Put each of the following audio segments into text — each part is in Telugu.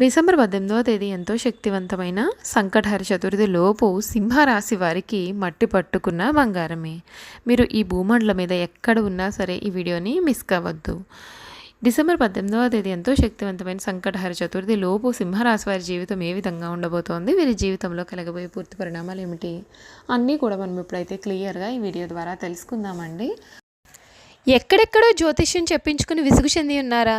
డిసెంబర్ పద్దెనిమిదవ తేదీ ఎంతో శక్తివంతమైన సంకటహర చతుర్థి లోపు సింహరాశి వారికి మట్టి పట్టుకున్న బంగారమే. మీరు ఈ భూమండల మీద ఎక్కడ ఉన్నా సరే ఈ వీడియోని మిస్ కావద్దు. డిసెంబర్ పద్దెనిమిదవ తేదీ ఎంతో శక్తివంతమైన సంకటహర చతుర్థి లోపు సింహరాశి వారి జీవితం ఏ విధంగా ఉండబోతోంది? వీరి జీవితంలో కలగబోయే పూర్తి పరిణామాలు ఏమిటి? అన్నీ కూడా మనం ఇప్పుడైతే క్లియర్గా ఈ వీడియో ద్వారా తెలుసుకుందామండి. ఎక్కడెక్కడో జ్యోతిష్యం చెప్పించుకుని విసుగు చెంది ఉన్నారా?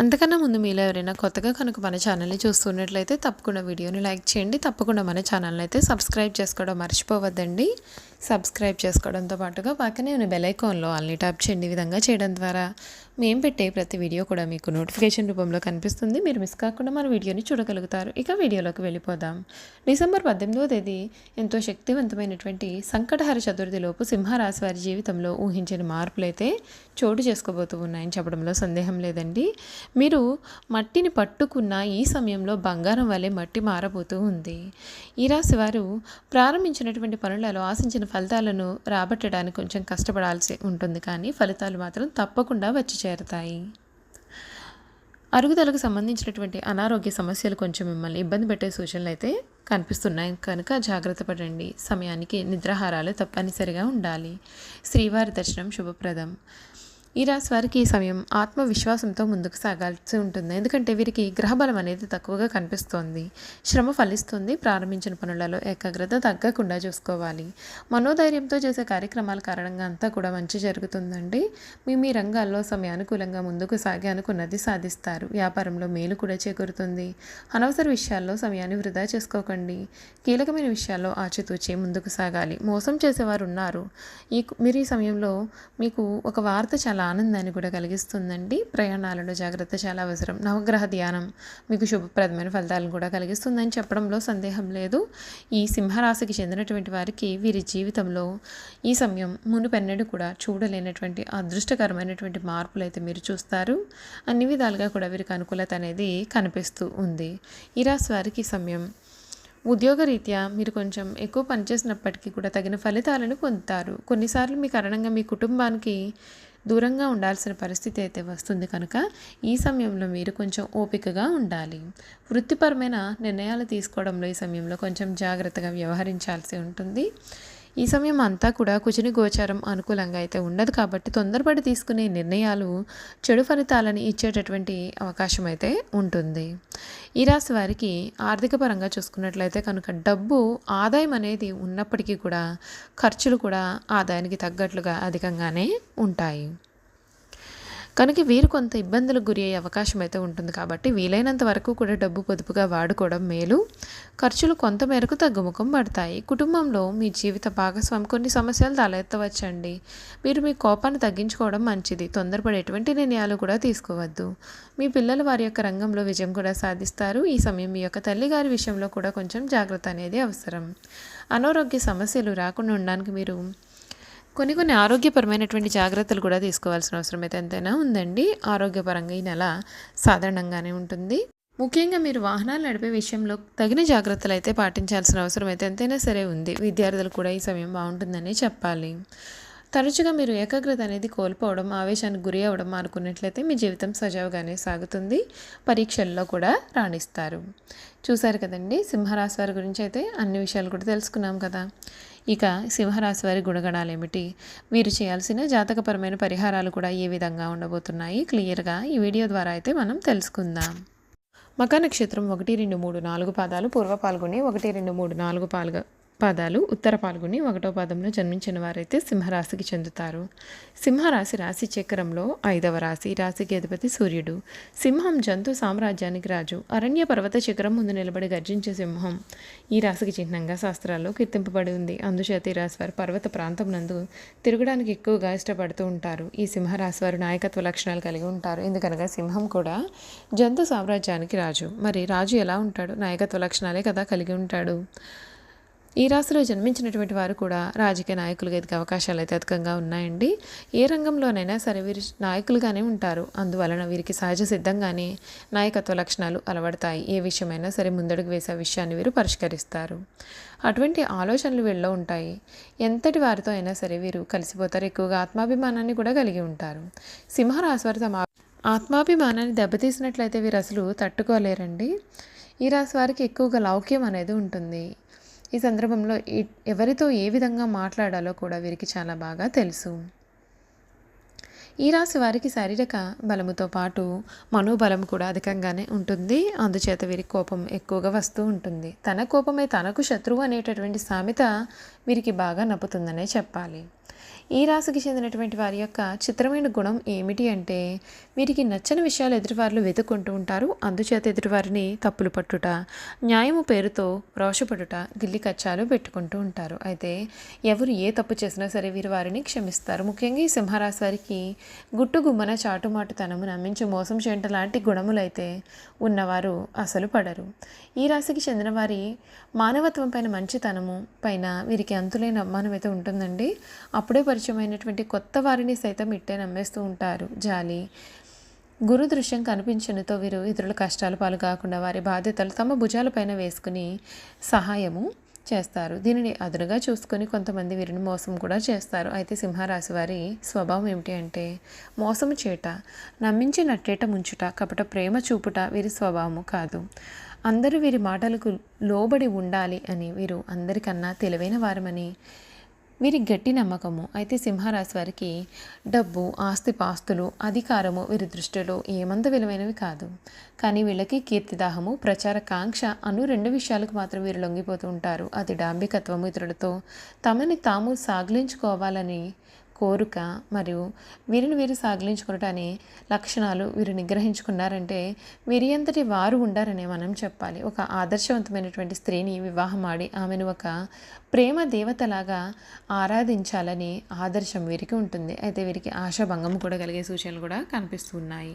అంతకన్నా ముందు మీలో ఎవరైనా కొత్తగా కనుక మన ఛానల్ని చూస్తున్నట్లయితే తప్పకుండా వీడియోని లైక్ చేయండి. తప్పకుండా మన ఛానల్ని అయితే సబ్స్క్రైబ్ చేసుకోవడం మర్చిపోవద్దండి. సబ్స్క్రైబ్ చేసుకోవడంతో పాటుగా పక్కనే ఉన్న బెల్ ఐకాన్లో అల్ని ట్యాప్ చేయండి. విధంగా చేయడం ద్వారా మేము పెట్టే ప్రతి వీడియో కూడా మీకు నోటిఫికేషన్ రూపంలో కనిపిస్తుంది. మీరు మిస్ కాకుండా మన వీడియోని చూడగలుగుతారు. ఇక వీడియోలోకి వెళ్ళిపోదాం. డిసెంబర్ పద్దెనిమిదవ తేదీ ఎంతో శక్తివంతమైనటువంటి సంకటహర చతుర్థిలోపు సింహరాశి వారి జీవితంలో ఊహించని మార్పులైతే చోటు చేసుకోబోతూ ఉన్నాయని చెప్పడంలో సందేహం లేదండి. మీరు మట్టిని పట్టుకున్న ఈ సమయంలో బంగారం వలె మట్టి మారబోతూ ఉంది. ఈ రాశి వారు ప్రారంభించినటువంటి పనులలో ఆశించిన ఫలితాలను రాబట్టడానికి కొంచెం కష్టపడాల్సి ఉంటుంది. కానీ ఫలితాలు మాత్రం తప్పకుండా వచ్చి చేరతాయి. అరుగుదలకు సంబంధించినటువంటి అనారోగ్య సమస్యలు కొంచెం మిమ్మల్ని ఇబ్బంది పెట్టే సూచనలు అయితే కనిపిస్తున్నాయి. కనుక జాగ్రత్త పడండి. సమయానికి నిద్రాహారాలు తప్పనిసరిగా ఉండాలి. శ్రీవారి దర్శనం శుభప్రదం. ఈ రాశి వారికి ఈ సమయం ఆత్మవిశ్వాసంతో ముందుకు సాగాల్సి ఉంటుంది. ఎందుకంటే వీరికి గ్రహబలం అనేది తక్కువగా కనిపిస్తోంది. శ్రమ ఫలిస్తుంది. ప్రారంభించిన పనులలో ఏకాగ్రత తగ్గకుండా చూసుకోవాలి. మనోధైర్యంతో చేసే కార్యక్రమాల కారణంగా అంతా కూడా మంచి జరుగుతుందండి. మీ మీ రంగాల్లో సమయానుకూలంగా ముందుకు సాగి అనుకున్నది సాధిస్తారు. వ్యాపారంలో మేలు కూడా చేకూరుతుంది. అనవసర విషయాల్లో సమయాన్ని వృధా చేసుకోకండి. కీలకమైన విషయాల్లో ఆచితూచి ముందుకు సాగాలి. మోసం చేసేవారు ఉన్నారు ఈ మీరు ఈ సమయంలో మీకు ఒక వార్త చాలా ఆనందాన్ని కూడా కలిగిస్తుందండి. ప్రయాణాలలో జాగ్రత్త చాలా అవసరం. నవగ్రహ ధ్యానం మీకు శుభప్రదమైన ఫలితాలను కూడా కలిగిస్తుందని చెప్పడంలో సందేహం లేదు. ఈ సింహరాశికి చెందినటువంటి వారికి వీరి జీవితంలో ఈ సమయం మునుపెన్నడూ కూడా చూడలేనటువంటి అదృష్టకరమైనటువంటి మార్పులు అయితే మీరు చూస్తారు. అన్ని విధాలుగా కూడా వీరికి అనుకూలత అనేది కనిపిస్తూ ఉంది. ఈ రాశి వారికి ఈ సమయం ఉద్యోగరీత్యా మీరు కొంచెం ఎక్కువ పనిచేసినప్పటికీ కూడా తగిన ఫలితాలను పొందుతారు. కొన్నిసార్లు మీ కారణంగా మీ కుటుంబానికి దూరంగా ఉండాల్సిన పరిస్థితి అయితే వస్తుంది కనుక ఈ సమయంలో మీరు కొంచెం ఓపికగా ఉండాలి. వృత్తిపరమైన నిర్ణయాలు తీసుకోవడంలో ఈ సమయంలో కొంచెం జాగ్రత్తగా వ్యవహరించాల్సి ఉంటుంది. ఈ సమయం అంతా కూడా కుజుని గోచారం అనుకూలంగా అయితే ఉండదు కాబట్టి తొందరపడి తీసుకునే నిర్ణయాలు చెడు ఫలితాలను ఇచ్చేటటువంటి అవకాశం అయితే ఉంటుంది. ఈ రాశి వారికి ఆర్థిక పరంగా చూసుకున్నట్లయితే కనుక డబ్బు ఆదాయం అనేది ఉన్నప్పటికీ కూడా ఖర్చులు కూడా ఆదాయానికి తగ్గట్లుగా అధికంగానే ఉంటాయి. కనుక వీరు కొంత ఇబ్బందులకు గురి అయ్యే అవకాశం అయితే ఉంటుంది కాబట్టి వీలైనంత వరకు కూడా డబ్బు పొదుపుగా వాడుకోవడం మేలు. ఖర్చులు కొంత మేరకు తగ్గుముఖం పడతాయి. కుటుంబంలో మీ జీవిత భాగస్వామి కొన్ని సమస్యలు తలెత్తవచ్చండి. మీరు మీ కోపాన్ని తగ్గించుకోవడం మంచిది. తొందరపడి ఎటువంటి నిర్ణయాలు కూడా తీసుకోవద్దు. మీ పిల్లలు వారి యొక్క రంగంలో విజయం కూడా సాధిస్తారు. ఈ సమయం మీ యొక్క తల్లిగారి విషయంలో కూడా కొంచెం జాగ్రత్త అనేది అవసరం. అనారోగ్య సమస్యలు రాకుండా ఉండడానికి మీరు కొన్ని కొన్ని ఆరోగ్యపరమైనటువంటి జాగ్రత్తలు కూడా తీసుకోవాల్సిన అవసరం అయితే ఎంతైనా ఉందండి. ఆరోగ్యపరంగా ఈ నెల సాధారణంగానే ఉంటుంది. ముఖ్యంగా మీరు వాహనాలు నడిపే విషయంలో తగిన జాగ్రత్తలు అయితే పాటించాల్సిన అవసరం అయితే ఎంతైనా సరే ఉంది. విద్యార్థులు కూడా ఈ సమయం బాగుంటుందని చెప్పాలి. తరచుగా మీరు ఏకాగ్రత అనేది కోల్పోవడం ఆవేశానికి గురి అవ్వడం అనుకున్నట్లయితే మీ జీవితం సజావుగానే సాగుతుంది. పరీక్షల్లో కూడా రాణిస్తారు. చూశారు కదండి సింహరాశి వారి గురించి అయితే అన్ని విషయాలు కూడా తెలుసుకున్నాం కదా. ఇక సింహరాశి వారి గుణగణాలు ఏమిటి? వీరు చేయాల్సిన జాతకపరమైన పరిహారాలు కూడా ఏ విధంగా ఉండబోతున్నాయి? క్లియర్గా ఈ వీడియో ద్వారా అయితే మనం తెలుసుకుందాం. మక నక్షత్రం ఒకటి రెండు మూడు నాలుగు పాదాలు పూర్వ పాల్గొని ఒకటి రెండు మూడు నాలుగు పాలుగా పాదాలు ఉత్తర పాల్గొని ఒకటో పాదంలో జన్మించిన వారైతే సింహరాశికి చెందుతారు. సింహరాశి రాశి చక్రంలో ఐదవ రాశి రాశికి అధిపతి సూర్యుడు. సింహం జంతు సామ్రాజ్యానికి రాజు. అరణ్య పర్వత శిఖరం ముందు నిలబడి గర్జించే సింహం. ఈ రాశికి చిహ్నంగా శాస్త్రాల్లో కీర్తింపబడి ఉంది. అందుచేత ఈ రాశి వారు పర్వత ప్రాంతం నందు తిరగడానికి ఎక్కువగా ఇష్టపడుతూ ఉంటారు. ఈ సింహరాశి వారు నాయకత్వ లక్షణాలు కలిగి ఉంటారు. ఎందుకనగా సింహం కూడా జంతు సామ్రాజ్యానికి రాజు. మరి రాజు ఎలా ఉంటాడు? నాయకత్వ లక్షణాలే కదా కలిగి ఉంటాడు. ఈ రాశిలో జన్మించినటువంటి వారు కూడా రాజకీయ నాయకులుగా ఎదిగే అవకాశాలు అయితే అధికంగా ఉన్నాయండి. ఏ రంగంలోనైనా సరే వీరు నాయకులుగానే ఉంటారు. అందువలన వీరికి సహజ సిద్ధంగానే నాయకత్వ లక్షణాలు అలవడతాయి. ఏ విషయమైనా సరే ముందడుగు వేసే విషయాన్ని వీరు పరిష్కరిస్తారు. అటువంటి ఆలోచనలు వీళ్ళలో ఉంటాయి. ఎంతటి వారితో అయినా సరే వీరు కలిసిపోతారు. ఎక్కువగా ఆత్మాభిమానాన్ని కూడా కలిగి ఉంటారు. సింహరాశి వారు తమ ఆత్మాభిమానాన్ని దెబ్బతీసినట్లయితే వీరు అసలు తట్టుకోలేరండి. ఈ రాశి వారికి ఎక్కువగా లౌక్యం అనేది ఉంటుంది. ఈ సందర్భంలో ఎవరితో ఏ విధంగా మాట్లాడాలో కూడా వీరికి చాలా బాగా తెలుసు. ఈ రాశి వారికి శారీరక బలముతో పాటు మనోబలం కూడా అధికంగానే ఉంటుంది. అందుచేత వీరికి కోపం ఎక్కువగా వస్తూ ఉంటుంది. తన కోపమే తనకు శత్రువు అనేటటువంటి సామెత వీరికి బాగా నప్పుతుందనే చెప్పాలి. ఈ రాశికి చెందినటువంటి వారి యొక్క చిత్రమైన గుణం ఏమిటి అంటే వీరికి నచ్చని విషయాలు ఎదుటివారులు వెతుక్కుంటూ ఉంటారు. అందుచేత ఎదుటివారిని తప్పులు పట్టుట న్యాయము పేరుతో రోషపడుట దిల్లి కచ్చాలు పెట్టుకుంటూ ఉంటారు. అయితే ఎవరు ఏ తప్పు చేసినా సరే వీరు వారిని క్షమిస్తారు. ముఖ్యంగా ఈ సింహరాశి వారికి గుట్టు గుమ్మన చాటుమాటుతనము నమ్మించి మోసం చేయటం లాంటి గుణములైతే ఉన్నవారు అసలు పడరు. ఈ రాశికి చెందిన వారి మానవత్వం పైన మంచితనము పైన వీరికి అంతులేని అభిమానం అయితే ఉంటుందండి. అప్పుడే పరిచయమైనటువంటి కొత్త వారిని సైతం ఇట్టే నమ్మేస్తూ ఉంటారు. జాలి. గురు దృశ్యం వీరు ఇతరుల కష్టాలు పాలు కాకుండా వారి బాధ్యతలు తమ భుజాలపైన వేసుకుని సహాయము చేస్తారు. దీనిని అదునుగా చూసుకొని కొంతమంది వీరిని మోసం కూడా చేస్తారు. అయితే సింహరాశి వారి స్వభావం ఏమిటి అంటే మోసము చేట నమ్మించి నట్టేట ముంచుట కపట ప్రేమ చూపుట వీరి స్వభావము కాదు. అందరూ వీరి మాటలకు లోబడి ఉండాలి అని వీరు అందరికన్నా తెలివైన వారమని వీరి గట్టి నమ్మకము. అయితే సింహరాశి వారికి డబ్బు ఆస్తిపాస్తులు అధికారము వీరి దృష్టిలో ఏమంత విలువైనవి కాదు. కానీ వీళ్ళకి కీర్తిదాహము ప్రచార కాంక్ష అను రెండు విషయాలకు మాత్రం వీరు లొంగిపోతూ ఉంటారు. అది డాంబికత్వము ఇతరులతో తమని తాము సాగిలించుకోవాలని కోరిక మరియు వీరిని వీరు సాగిలించుకునటాన్ని లక్షణాలు వీరు నిగ్రహించుకున్నారంటే వీరి అంతటి వారు ఉండారనే మనం చెప్పాలి. ఒక ఆదర్శవంతమైనటువంటి స్త్రీని వివాహం ఆడి ఆమెను ఒక ప్రేమ దేవతలాగా ఆరాధించాలని ఆదర్శం వీరికి ఉంటుంది. అయితే వీరికి ఆశాభంగం కూడా కలిగే సూచనలు కూడా కనిపిస్తున్నాయి